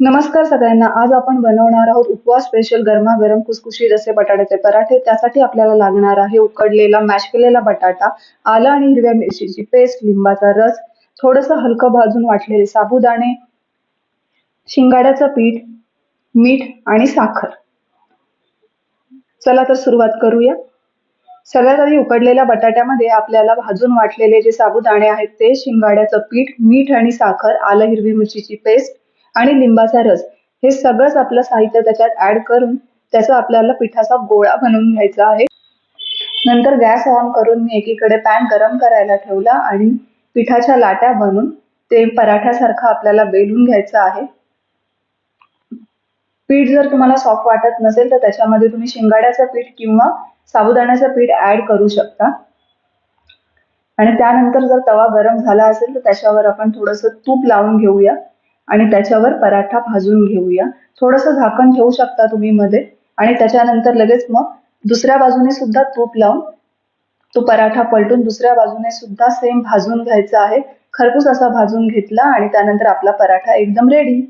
नमस्कार सगळ्यांना. आज आपण बनवणार आहोत उपवास स्पेशल गरमागरम कुसकुशी असे बटाट्याचे पराठे. त्यासाठी आपल्याला लागणार आहे उकडलेला मॅश केलेला बटाटा आलं आणि हिरव्या मिरचीची पेस्ट लिंबाचा रस थोडस हलकं भाजून वाटलेले साबुदाणे शिंगाड्याचं पीठ मीठ आणि साखर. चला तर सुरुवात करूया. सगळ्यात आधी उकडलेल्या बटाट्यामध्ये आपल्याला भाजून वाटलेले जे साबुदाणे आहेत ते शिंगाड्याचं पीठ मीठ आणि साखर आलं हिरवी मिरचीची पेस्ट आणि लिंबाचा रस हे सगळंच आपलं साहित्य त्याच्यात ऍड करून त्याचा आपल्याला पिठाचा गोळा बनवून घ्यायचा आहे. नंतर गॅस ऑन करून मी एकीकडे पॅन गरम करायला ठेवला आणि पिठाच्या लाट्या बनवून ते पराठ्यासारखं आपल्याला बेलून घ्यायचं आहे. पीठ जर तुम्हाला सॉफ्ट वाटत नसेल तर त्याच्यामध्ये तुम्ही शिंगाड्याचं पीठ किंवा साबुदाण्याचं पीठ ऍड करू शकता. आणि त्यानंतर जर तवा गरम झाला असेल तर त्याच्यावर आपण थोडस तूप लावून घेऊया. आणि त्याच्यावर पराठा भाजून घेऊया. थोडस झाकण ठेवू शकता तुम्ही मध्ये. आणि त्याच्यानंतर लगेच मग दुसऱ्या बाजूने सुद्धा तूप लावून तो पराठा पलटून दुसऱ्या बाजूने सुद्धा सेम भाजून घ्यायचा आहे. खरपूस असा भाजून घेतला आणि त्यानंतर आपला पराठा एकदम रेडी